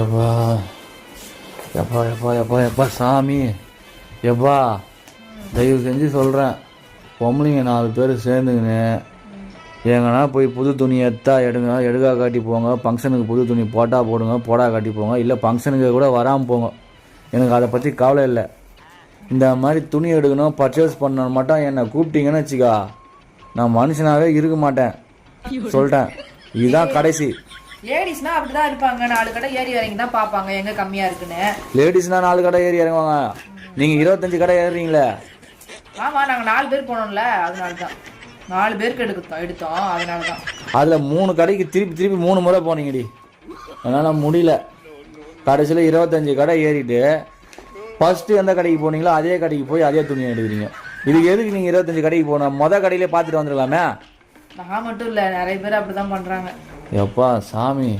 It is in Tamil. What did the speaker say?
எப்பா எப்பா எப்பா எப்பா எப்பா சாமி. எப்பா தயவு செஞ்சு சொல்கிறேன் பொம்பளைங்க நாலு பேர் சேர்ந்துக்கின்னு எங்கன்னா போய் புது துணி எடுத்தா எடுங்க. எடுக்கா காட்டி போங்க. ஃபங்க்ஷனுக்கு புது துணி போட்டா போடுங்க. போடா காட்டி போங்க. இல்லை ஃபங்க்ஷனுக்கு கூட வராமல் போங்க. எனக்கு அதை பற்றி கவலை இல்லை. இந்த மாதிரி துணி எடுக்கணும் பர்ச்சேஸ் பண்ணணும் மட்டும் என்னை கூப்பிட்டீங்கன்னு வச்சுக்கா. நான் மனுஷனாவே இருக்க மாட்டேன். சொல்லிட்டேன் இதுதான் கடைசி. லேடிஸ்னா அப்படிதான் இருப்பாங்க. நாலு கடை ஏறி இறங்கி தான் பார்ப்பாங்க. எங்க கம்மியா இருக்குன்னு. லேடிஸ்னால் நாலு கடை ஏறி இறங்குவாங்க. நீங்கள் இருபத்தஞ்சு கடை ஏறுறீங்களே? ஆமா நாங்க நாலு பேர் போனோம்ல. அதனால தான் நாலு பேருக்கு எடுத்தோம் எடுத்தோம். அதனால தான் அதில் மூணு கடைக்கு திருப்பி திருப்பி மூணு முறை போனீங்கடி. அதனால் முடியல. கடைசியில் இருபத்தஞ்சு கடை ஏறிட்டு ஃபஸ்ட்டு எந்த கடைக்கு போனீங்களோ அதே கடைக்கு போய் அதே துணி எடுக்கிறீங்க. இதுக்கு எதுக்கு நீங்கள் இருபத்தஞ்சு கடைக்கு போகணும்? மொதல் கடையிலே பார்த்துட்டு வந்துடலாமே? நான் மட்டும் இல்ல நிறைய பேர் அப்படிதான் பண்றாங்க. எப்பா சாமி.